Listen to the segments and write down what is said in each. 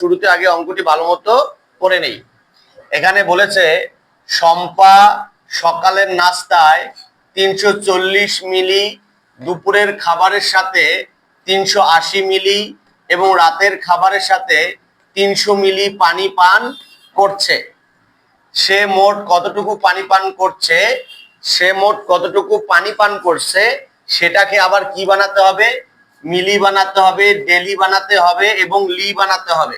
শুরুতে আগে অঙ্কটি ভালো মতো করে নেই। এখানে বলেছে, শম্পা সকালের নাস্তায় তিনশো চল্লিশ মিলি, দুপুরের খাবারের সাথে তিনশো আশি মিলি এবং রাতের খাবারের সাথে তিনশো মিলি পানি পান করছে। সে মোট কতটুকু পানি পান করছে? সে মোট কতটুকু পানি পান করছে? সেটাকে আবার কি বানাতে হবে? মিলি বানাতে হবে, ডেলি বানাতে হবে এবং লি বানাতে হবে।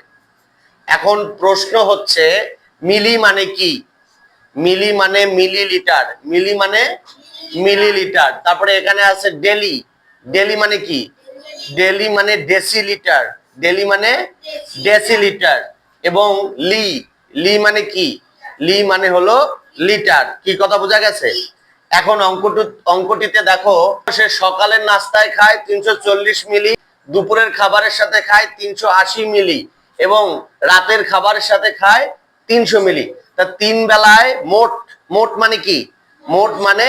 এখন প্রশ্ন হচ্ছে, মিলি মানে কি? মিলি মানে মিলিলিটার। মিলি মানে মিলিলিটার। তারপরে এখানে আছে ডেলি। ডেলি মানে কি? ডেলি মানে ডেসিলিটার। ডেলি মানে ডেসিলিটার। এবং লি লি মানে কি? লি মানে হলো লিটার। কি কথা বোঝা গেছে? এখন অঙ্কটি, অঙ্কটিতে দেখো, সে সকালের নাস্তায় খায় তিনশো চল্লিশ মিলি, দুপুরের খাবারের সাথে খায় তিনশো আশি মিলি। এবং রাতের খাবারের সাথে খায় তিনশো মিলি। তা তিন বেলায় মোট মোট মানে কি? মোট মানে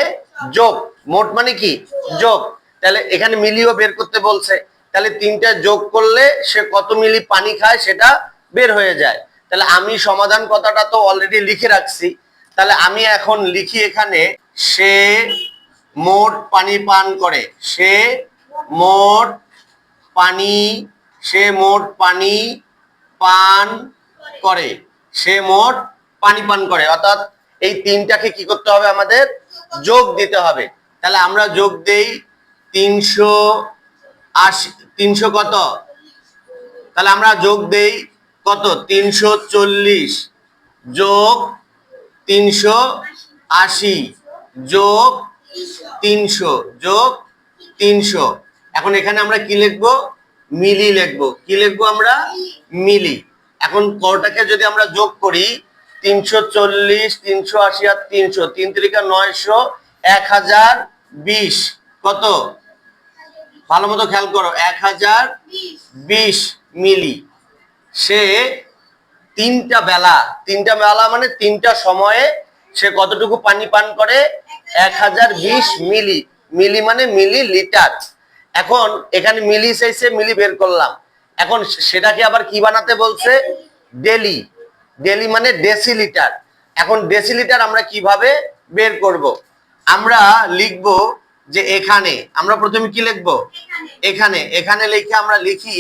যোগ। মোট মানে কি? যোগ। তাহলে এখানে মিলিও বের করতে বলছে। তাহলে তিনটা যোগ করলে সে কত মিলি পানি খায় সেটা বের হয়ে যায়। তাহলে আমি সমাধান কথাটা তো অলরেডি লিখে রাখছি। তাহলে আমি এখন লিখি এখানে, সে মোট পানি পান করে। সে মোট পানি, সে মোট পানি পান করে। সে মোট পানি পান করে। অর্থাৎ এই তিনটাকে কি করতে হবে আমাদের? যোগ দিতে হবে। তাহলে আমরা যোগ দেই তিনশো আশি, তিনশো কত? তাহলে আমরা যোগ দেই কত? তিনশো চল্লিশ যোগ তিনশো আশি যোগ তিনশো যোগ তিনশো। এখন এখানে আমরা কি লিখব? মিলি লিখব। কি লিখব আমরা? মিলি। এখন কটাকে যদি আমরা যোগ করি, তিনশো চল্লিশ, তিনশো আশি আর তিনশো, তিন তিরিকা নয়শো এক হাজার বিশ। কত? ভালো মতো খেয়াল করো এক হাজার বিশ মিলি। সে তিনটা বেলা তিনটা বেলা মানে তিনটা সময়ে সে কতটুকু পানি পান করে? এক হাজার বিশ মিলি। মিলি মানে মিলি লিটার এখন এখানে মিলি চাইছে, মিলি বের করলাম। এখন সেটাকে আবার কি বানাতে বলছে? ডেলি। ডেলি মানে ডেসিলিটার। এখন ডেসিলিটার আমরা কীভাবে বের করব? আমরা লিখব যে এখানে। আমরা প্রথমে কি লিখব? এখানে। এখানে লিখে আমরা লিখি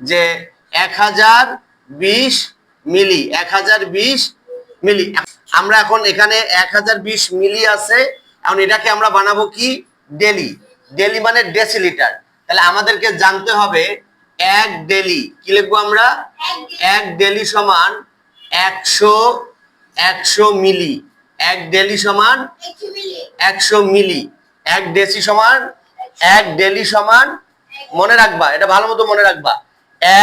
যে এক হাজার বিশ মিলি। এক হাজার বিশ মিলি। আমরা এখন এখানে এক হাজার বিশ মিলি আছে। এখন এটাকে আমরা বানাবো কি? ডেলি। ডেলি মানে ডেসিলিটার। তাহলে আমাদেরকে জানতে হবে এক ডেলি কি লিখব আমরা? এক ডেলি। সমান একশো একশো মিলি। এক ডেলি সমান একশো মিলি। এক ডেসি সমান এক ডেলি সমান মনে রাখবা এটা ভালো মতো মনে রাখবা।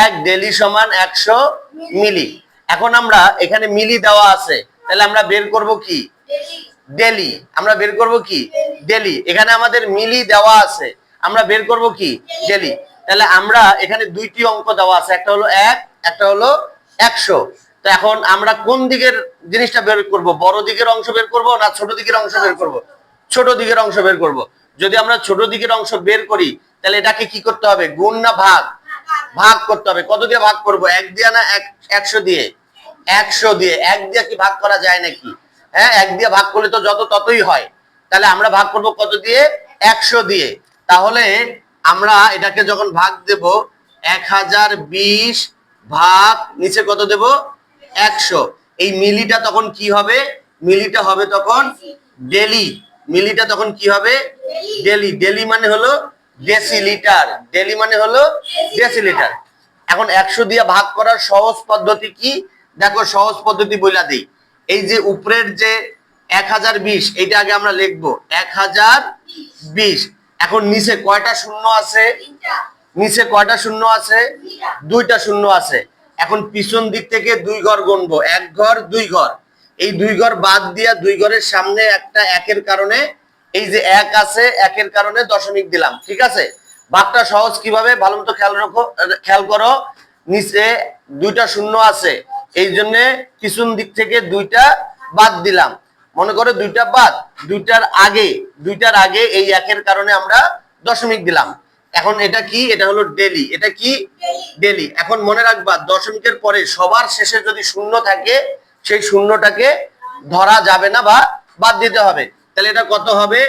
এক ডেলি সমান একশো মিলি। এখন আমরা এখানে মিলি দেওয়া আছে তাহলে আমরা বের করব কি? ডেলি। আমরা বের করব কি? ডেলি। এখানে আমাদের মিলি দেওয়া আছে। আমরা বের করব কি? ডেলি। তাহলে আমরা এখানে দুইটি অঙ্ক দেওয়া আছে। একটা হলো এক, একটা হলো একশো। তো এখন আমরা কোন দিকের জিনিসটা বের করব? বড় দিকের অংশ বের করব না ছোট দিকের অংশ বের করব? ছোট দিকের অংশ বের করব। যদি আমরা ছোট দিকের অংশ বের করি, তাহলে এটাকে কি করতে হবে? গুণ না ভাগ? ভাগ করতে হবে। কত দিয়ে ভাগ করব? এক দিয়ে না এক একশো দিয়ে? একশো দিয়ে। এক দিয়ে কি ভাগ করা যায় নাকি? হ্যাঁ এক দিয়ে ভাগ করলে তো যত ততই হয়। তাহলে আমরা ভাগ করব কত দিয়ে? একশো দিয়ে। তাহলে আমরা এটাকে যখন ভাগ দেব, এক হাজার বিশ ভাগ নিচে কত দেব? একশো। এই মিলিটা তখন কি হবে? মিলিটা হবে তখন ডেলি। মিলিটা তখন কি হবে? ডেলি। ডেলি মানে হলো ডেসিলিটার। ডেলি মানে হলো ডেসিলিটার। এখন একশো দিয়ে ভাগ করার সহজ পদ্ধতি কি? দেখো, সহজ পদ্ধতি বইলা দিই। এই যে উপরের যে এক হাজার বিশ, এইটা আগে আমরা লিখব। এক হাজার বিশ। এখন নিচে কয়টা শূন্য আছে? নিচে কয়টা শূন্য আছে? দুইটা শূন্য আছে। এখন পিছন দিক থেকে দুই ঘর গুনবো। এক ঘর, দুই ঘর। এই দুই ঘর বাদ দিয়া দুই ঘরের সামনে একটা একের কারণে এই যে এক আছে, একের কারণে দশমিক দিলাম। ঠিক আছে? ভাগটা সহজ কীভাবে? ভালো মতো খেয়াল রাখো, খেয়াল করো। নিচে দুইটা শূন্য আছে। এই জন্য পিছন দিক থেকে দুইটা বাদ দিলাম। মনে করো দুইটা বাদ, দুইটার আগে দুইটার আগে এই একের কারণে আমরা দশমিক দিলাম। এখন এটা কি? এটা হলো ডেলি। এটা কি? ডেলি। এখন মনে রাখবা, দশমিকের পরে সবার শেষে যদি শূন্য থাকে, সেই শূন্যটাকে ধরা যাবে না বা বাদ দিতে হবে। তাহলে এটা কত হবে?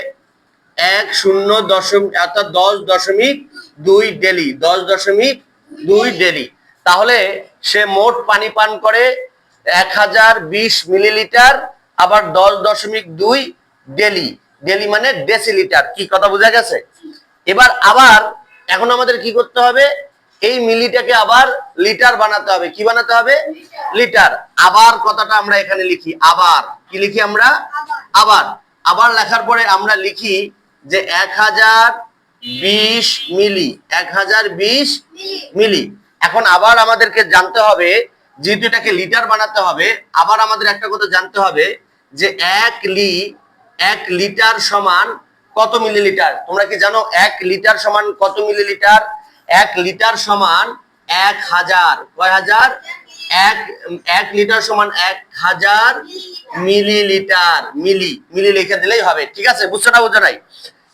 এক শূন্য দশমিক, অর্থাৎ দশ দশমিক দুই ডেলি। দশ দশমিক দুই ডেলি। তাহলে সে মোট পানি পান করে এক হাজার বিশ মিলিলিটার, আবার দশ দশমিক দুই ডেলি। ডেলি মানে ডেসিলিটার। কি কথা বোঝা গেছে? এবার আবার এখন আমাদের কি করতে হবে? এই মিলিটাকে আবার লিটার বানাতে হবে। কি বানাতে হবে? লিটার। আবার কথাটা আমরা এখানে লিখি। আবার। কি লিখি আমরা? আবার। আবার লেখার পরে আমরা লিখি যে এক হাজার বিশ মিলি। এক হাজার বিশ মিলি। এখন আবার আমাদেরকে জানতে হবে, যেহেতু এটাকে লিটার বানাতে হবে, আবার আমাদের একটা কথা জানতে হবে যে এক লি, এক লিটার সমান কত মিলিলিটার? তোমরা কি জানো এক লিটার সমান কত মিলিলিটার? এক লিটার সমান এক হাজার। কয় হাজার? এক এক লিটার সমান এক হাজার মিলিলিটার, মিলি মিলি লিখে দিলেই হবে। ঠিক আছে? বুঝছ না, বুঝো নাই?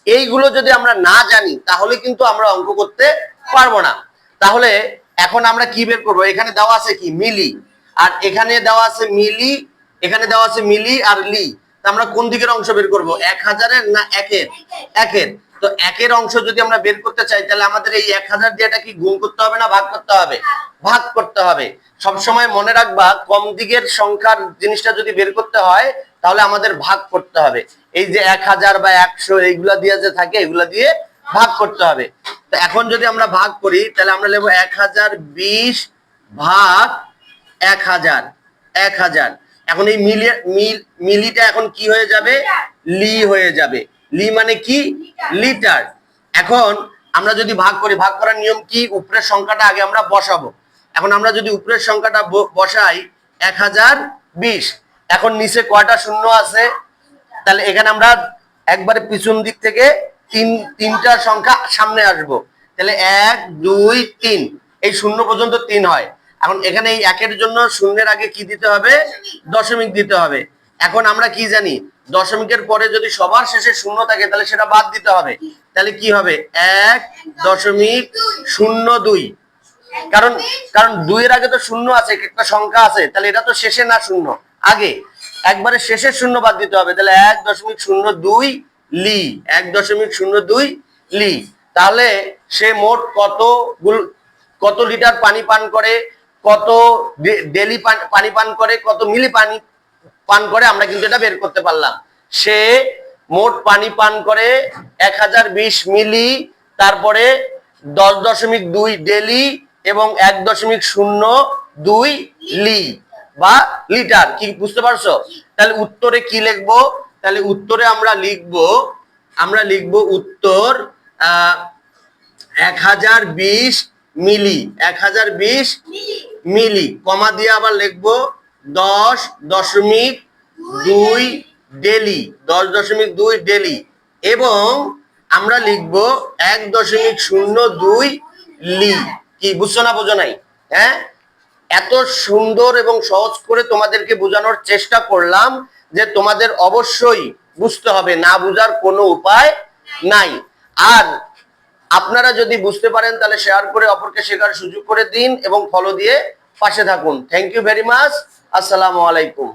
এইগুলো যদি আমরা না জানি, তাহলে কিন্তু আমরা অঙ্ক করতে পারব না। তাহলে এখন আমরা কি বের করব? এখানে দেওয়া আছে কি? মিলি। আর এখানে দেওয়া আছে মিলি, এখানে দেওয়া আছে মিলি আর লি। তা আমরা কোন দিকের অংশ বের করব? এক হাজারের না একের? একের। তো একের অংশ যদি আমরা বের করতে চাই, তাহলে আমাদের এই এক হাজার দিয়েটা কি গুণ করতে হবে না ভাগ করতে হবে? ভাগ করতে হবে। সবসময় মনে রাখবা, কম দিকের সংখ্যার জিনিসটা যদি বের করতে হয়, তাহলে আমাদের ভাগ করতে হবে। এই যে এক হাজার বা একশো, এইগুলা দিয়ে যে থাকে, এগুলা দিয়ে ভাগ করতে হবে। তো এখন যদি আমরা ভাগ করি, তাহলে আমরা নেব এক হাজার বিশ ভাগ এক হাজার এক হাজার। এখন এই মিলি, মিল- মিলিটা এখন কি হয়ে যাবে? লি হয়ে যাবে। লি মানে কি? লিটার। এখন আমরা যদি ভাগ করি, ভাগ করার নিয়ম কি? উপরের সংখ্যাটা আগে আমরা বসাবো। এখন আমরা যদি উপরের সংখ্যাটা বসাই, এক হাজার বিশ। এখন নিচে কয়টা শূন্য আছে? তাহলে এখানে আমরা একবারে পিছন দিক থেকে তিন তিনটা সংখ্যা সামনে আসব। তাহলে এক, দুই, তিন। এই শূন্য পর্যন্ত তিন হয়। এখন এখানে এই একের জন্য শূন্যের আগে কি দিতে হবে? দশমিক দিতে হবে। এখন আমরা কি জানি? দশমিকের পরে যদি সবার শেষে শূন্য থাকে, তাহলে সেটা বাদ দিতে হবে। তাহলে কি হবে? এক, দশমিক, শূন্য, দুই। কারণ কারণ দুইয়ের আগে তো শূন্য আছে একটা সংখ্যা আছে। তাহলে এটা তো শেষে না শূন্য। আগে, একবারে শেষের শূন্য বাদ দিতে হবে। তাহলে এক, দশমিক, শূন্য, দুই লি, এক দশমিক শূন্য দুই লি। তাহলে সে মোট কত কত লিটার পানি পান করে, কত ডেলি পানি পান করে, কত মিলি পানি পান করে, আমরা কিন্তু এটা বের করতে পারলাম। সে মোট পানি পান করে এক হাজার বিশ মিলি, তারপরে দশ দশমিক দুই ডেলি এবং এক দশমিক শূন্য দুই লি বা লিটার। কি, বুঝতে পারছ? তাহলে উত্তরে কি লিখব? তাহলে উত্তরে আমরা লিখব আমরা লিখব উত্তর আহ এক হাজার বিশ মিলি এক হাজার বিশ মিলি। কমা দিয়ে আবার লিখব দশ দশমিক দুই ডেলি দশ দশমিক দুই ডেলি এবং আমরা লিখব এক দশমিক শূন্য দুই লি। কি বুঝছ না বোঝো নাই? হ্যাঁ? এত সুন্দর এবং সহজ করে তোমাদেরকে বোঝানোর চেষ্টা করলাম। যে তোমাদের অবশ্যই বুঝতে হবে, না বুঝার কোনো উপায় নাই। আর আপনারা যদি বুঝতে পারেন, তাহলে শেয়ার করে অপরকে শেখার সুযোগ করে দিন এবং ফলো দিয়ে পাশে থাকুন। থ্যাংক ইউ ভেরি মাচ আসসালামু আলাইকুম।